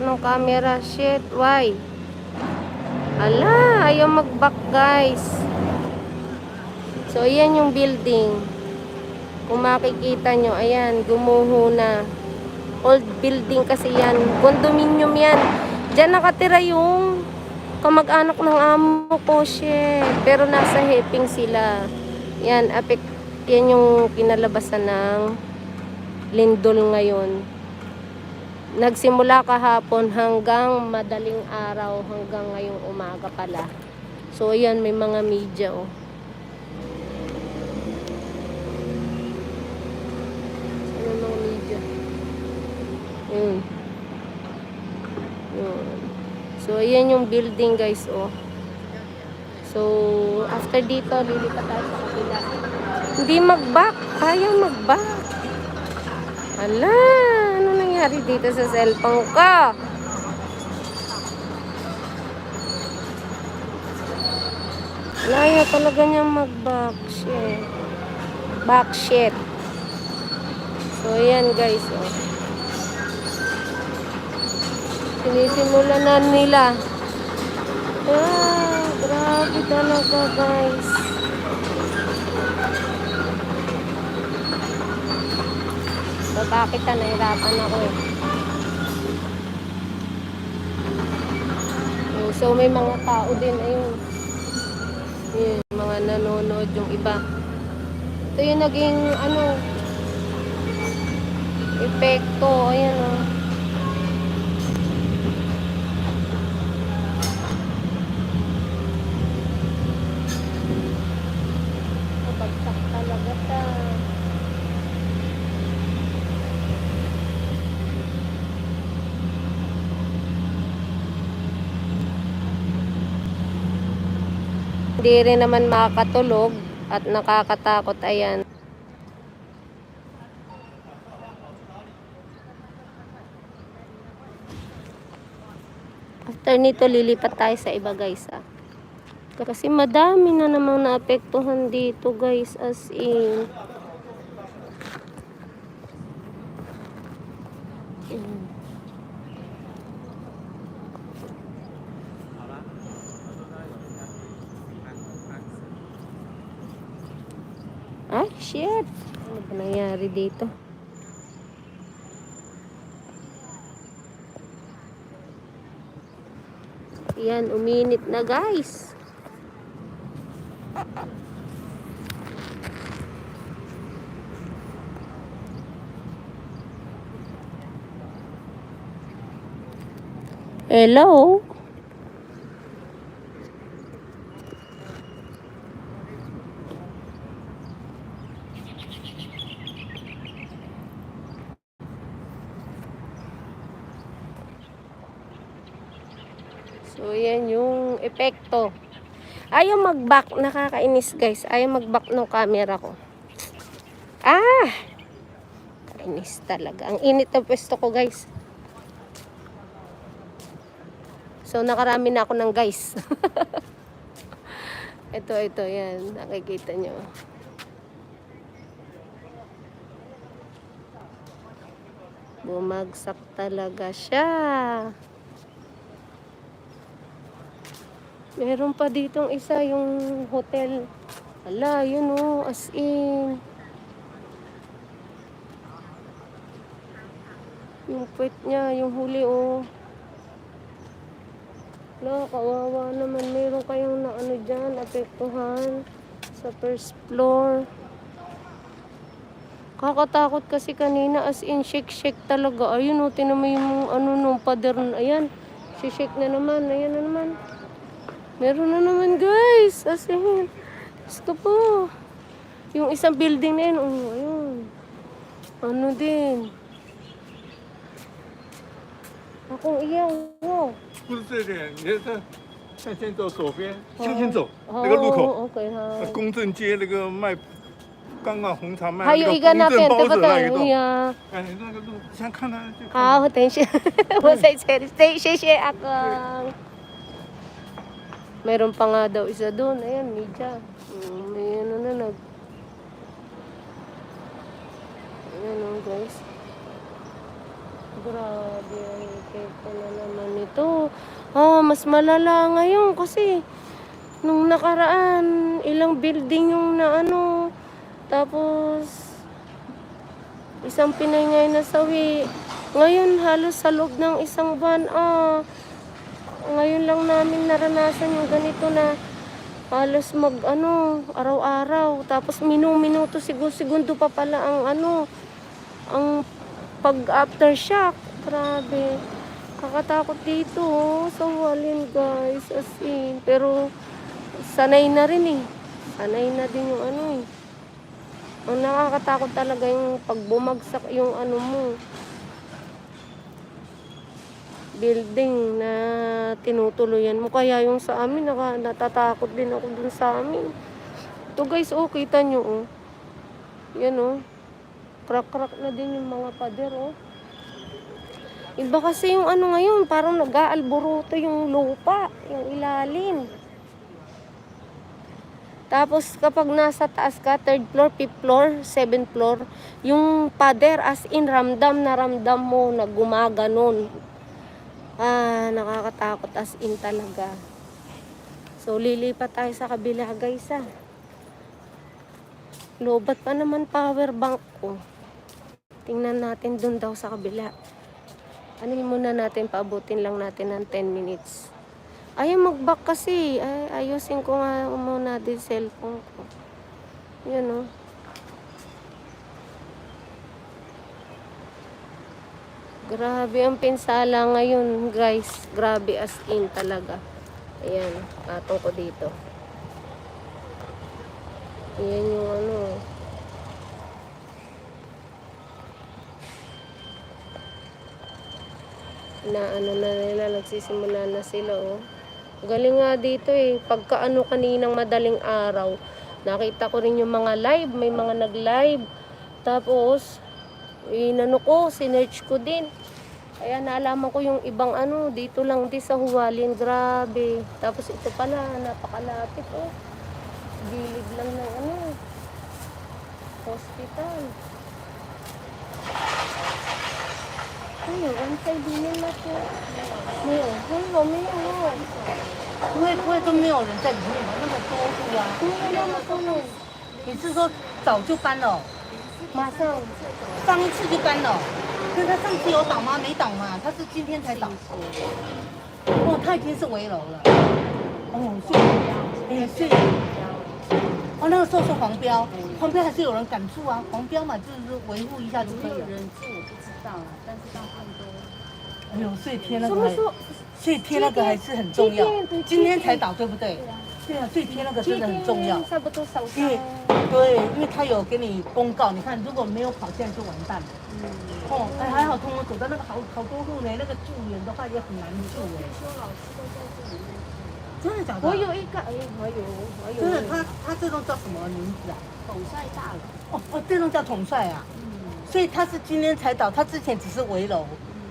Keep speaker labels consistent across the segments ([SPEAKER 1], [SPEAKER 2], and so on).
[SPEAKER 1] ng camera. Shit, why? Ala, ayaw mag-back guys. So, ayan yung building. Kung makikita nyo, ayan, gumuho na. Old building kasi yan. Condominium yan. Diyan nakatira yung kamag-anak ng amo ko, shit. Pero nasa Heping sila. Yan, apek, yan yung kinalabasan ng lindol ngayon. Nagsimula kahapon hanggang madaling araw, hanggang ngayong umaga pala. So, ayan, may mga media, oh. Ano mga media? Yun. Yun. So, ayan yung building, guys, oh. So, after dito, lilipat tayo sa kabila. Hindi mag-back. Ayaw mag-back. Nangyari dito sa cellphone ko? Laya talaga niyang mag-back shit. Back shit. So, ayan guys, oh. Sinisimula na nila. Ah, grabe talaga guys. So, bakit na nahirapan ako eh. So, may mga tao din, ayun. Yun, mga nanonood yung iba. Ito yung naging, ano, epekto, ayan oh. Hindi rin naman makakatulog at nakakatakot ayan. After nito, lilipat tayo sa iba guys ah. Kasi madami na namang naapektuhan dito guys as in. Mm. Ay, shit. Ano ba nangyari dito? Yan, uminit na guys. Hello? So, yan yung epekto. Ayaw mag-back. Nakakainis, guys. Ayaw mag-back ng camera ko. Ah! Kainis talaga. Ang init ng pwesto ko, guys. So, nakarami na ako ng guys. ito, ito, yan. Nakikita nyo. Bumagsak talaga siya. Meron pa ditong isa yung hotel. Ala, yun oh, as in. Yung puwet niya, yung huli oh. Ala, kawawa naman. Meron kayong na ano dyan, apektuhan sa first floor. Kakatakot kasi kanina as in shake-shake talaga. Ayun oh, tinan mo yung ano nung pader. Ayan, shake na naman. Ayan na naman. Meron na naman guys. As in, Diyos ko po. Yung isang building na yun, oh, ayun. Ano din. Akong iyaw, wow.
[SPEAKER 2] 不是这点，你看像先走左边，向前走那个路口，
[SPEAKER 1] Oh, okay, ha.
[SPEAKER 2] 公正街那个卖刚刚红茶卖
[SPEAKER 1] Hayo
[SPEAKER 2] 那个
[SPEAKER 1] iga
[SPEAKER 2] 公
[SPEAKER 1] natin,
[SPEAKER 2] 正包
[SPEAKER 1] diba
[SPEAKER 2] 子那一
[SPEAKER 1] tayo?
[SPEAKER 2] 栋，
[SPEAKER 1] Yeah.
[SPEAKER 2] 哎，那个路先看它就看
[SPEAKER 1] Ah, attention. Wasay stay, stay, stay, akang. Meron pa nga daw isa doon. Ayan, media. Mm, may ano na nag... Ayan o, guys. Grabe. Ito na naman ito. Ah, mas malala ngayon kasi nung nakaraan, ilang building yung na ano. Tapos, isang Pinay nga nasawi. Ngayon, halos sa loob ng isang buwan, ah, ngayon lang namin naranasan yung ganito na halos mag ano, araw-araw. Tapos minum-minuto, segundo pa pala ang ano, ang pag aftershock. Grabe. Kakatakot dito, oh, sa Walin, guys. As in. Pero, sanay na rin eh. Sanay na din yung ano eh. Ang nakakatakot talaga yung pag bumagsak yung ano mo. Building na tinutuluyan mo. Kaya yung sa amin, naka, natatakot din ako dun sa amin. Ito guys, oh, kita nyo, oh. Yan, oh. Crack-crack na din yung mga pader, oh. Iba kasi yung ano ngayon, parang nag-aalburuto yung lupa, yung ilalim. Tapos kapag nasa taas ka, third floor, fifth floor, seventh floor, yung pader as in ramdam na ramdam mo na gumaganon. Ah, nakakatakot as in talaga. So lilipat tayo sa kabila guys ah. Lobat pa naman power bank ko. Tingnan natin dun daw sa kabila. Ano muna natin, paabutin lang natin ng 10 minutes. Ayaw mag-back kasi. Ay, ayusin ko nga muna din cellphone ko. Yan oh. Grabe ang pinsala ngayon, guys. Grabe as in talaga. Ayan, patong ko dito. Ayan yung ano. na ano na nila, nagsisimula na sila, oh. Galing nga dito eh. Pagka ano kaninang madaling araw, nakita ko rin yung mga live, may mga nag-live. Tapos, inano ko, sinerch ko din. Kaya naalaman ko yung ibang ano, dito lang di sa Hualien, grabe. Tapos ito pala, napakalapit oh. Gilid lang ng ano, hospital. Ay, one side din na po. 没有，没有，没有，
[SPEAKER 3] 不会不会都没有人在里面吗？那么多户啊！
[SPEAKER 1] 没有那么多人。
[SPEAKER 3] 你是说早就搬了？
[SPEAKER 1] 马上，
[SPEAKER 3] 上一次就搬了？ 可是他上次有倒吗？没倒嘛，他是今天才倒。哦，他已经是围楼了。哦，所以，哎，所以，哦，那个时候是黄标，黄标还是有人敢住啊？黄标嘛，就是维护一下就可以了。
[SPEAKER 4] 人住我不知道了，但是大部分都
[SPEAKER 3] 哎呦，所以贴那个，
[SPEAKER 1] 什么说？
[SPEAKER 3] 所以贴那个还是很重要
[SPEAKER 1] 今天对。
[SPEAKER 3] 今天才倒，对不对？对啊，所以贴那个真的很重要。
[SPEAKER 1] 差不多少
[SPEAKER 3] 因为对，因为他有给你公告，你看如果没有跑，现在就完蛋了。嗯哦，哎，还好通过走到那个好好多户呢，那个救援的话也很难救哎。真的假的？
[SPEAKER 1] 我有一个，哎，我有，我有。
[SPEAKER 3] 真的，他他这栋叫什么名字啊？
[SPEAKER 4] 统帅大楼。
[SPEAKER 3] 哦哦，这栋叫统帅啊。嗯所以他是今天才倒，他之前只是围楼，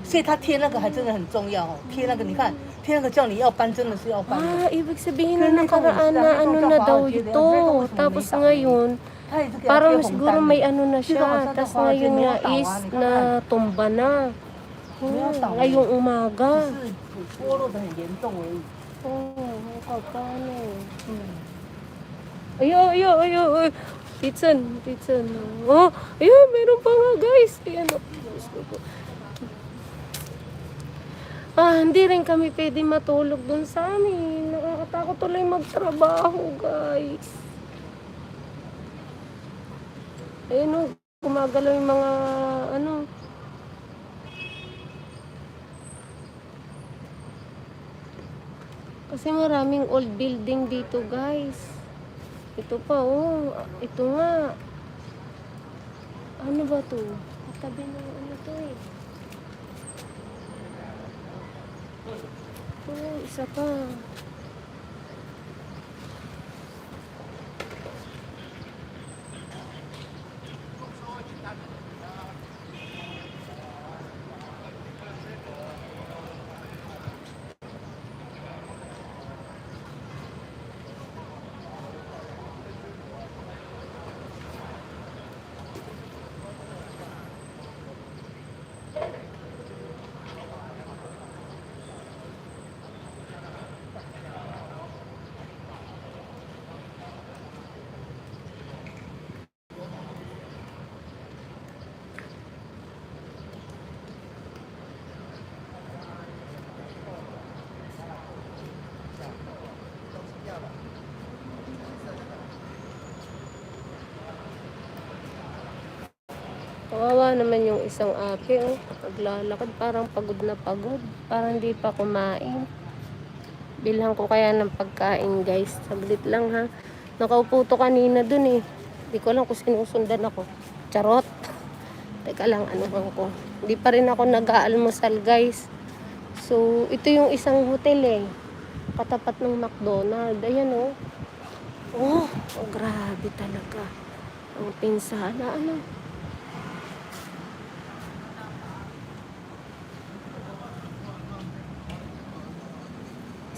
[SPEAKER 3] 所以他贴那个还真的很重要哦。贴那个，你看贴那个叫你要搬，真的是要搬的。
[SPEAKER 1] Ah, ibig sabihin na nakaraan na ano na daw ito. Tapos ngayon,
[SPEAKER 3] 他也是给他贴
[SPEAKER 1] parang
[SPEAKER 3] 红
[SPEAKER 1] siguro
[SPEAKER 3] 单
[SPEAKER 1] may
[SPEAKER 3] 的。
[SPEAKER 1] ano na siya. Tapos ngayon nga is na tumba na. Oh, ngayong umaga.
[SPEAKER 3] 只是剥落的很严重而已。
[SPEAKER 1] Oh, kapano. Ayo, ayo, ayo, ayo. Pitsan, pitsan. Oh, ayun, meron pa nga guys. Ayan, oh. Diyos ko po. Ah, hindi rin kami pwede matulog dun sa amin. Nakakatakot tuloy magtrabaho, guys. Ayun, oh, gumagalaw yung mga, ano, Kasi maraming old building dito, guys. Ito pa, oh. Ito nga. Ano ba to? Katabi ng ano to eh. Oh, isa pa. Kawawa naman yung isang ate, oh. Naglalakad, parang pagod na pagod. Parang hindi pa kumain. Bilhan ko kaya ng pagkain, guys. Saglit lang, ha. Nakaupo to kanina dun, eh. Hindi ko lang kung sinusundan ako. Charot. Teka lang, ano bang ko. Hindi pa rin ako nag-aalmusal, guys. So, ito yung isang hotel, eh. Katapat ng McDonald. Ayan, oh. Oh, oh grabe talaga. Ang pinsala, ano.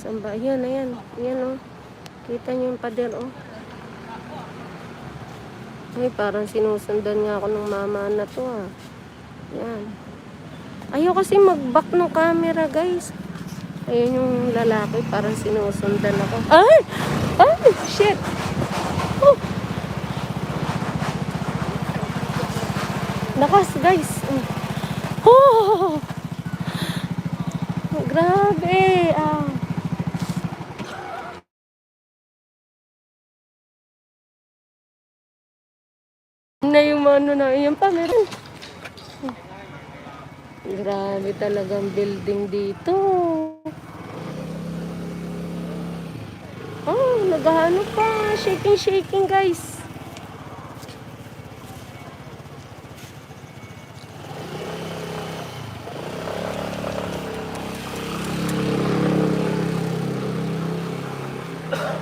[SPEAKER 1] Saan? Ayan, ayan. Ayan, oh. Kita niyo yung pader, oh. Ay, parang sinusundan nga ako ng mama na to, ah. Ayan. Ayaw kasi mag-back ng camera, guys. Ayun yung lalaki, parang sinusundan ako. Ay! Ay! Shit! Oh! Lakas, guys. Mm. Oh! Grabe! Na yung ano na, yan pa, meron. Grabe talagang building dito. Oh, naghahanap pa. Shaking, shaking, guys.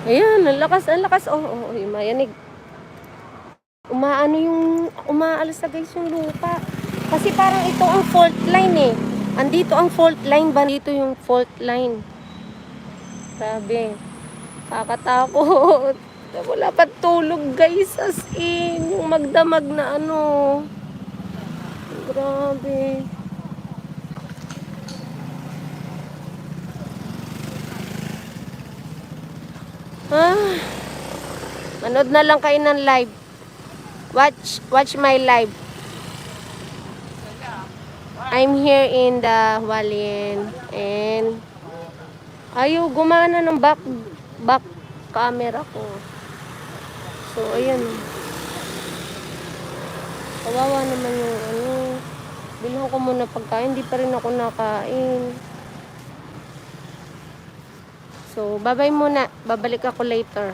[SPEAKER 1] Ayan, ang lakas, ang lakas. Oh, oh, oh, mayanig. Umaano yung, umaalas na guys yung lupa. Kasi parang ito ang fault line eh. Andito ang fault line ba? Dito yung fault line. Grabe. Kakatakot. Wala pa tulog guys. As in. Yung magdamag na ano. Grabe. Ah. Manood na lang kayo ng live. Watch, watch my live. I'm here in the Hualien and ayaw gumana ng back back camera ko. So ayan. Kawawa naman yung ano. Bilhan ko muna pagkain, hindi pa rin ako nakain. So, bye-bye muna. Babalik ako later.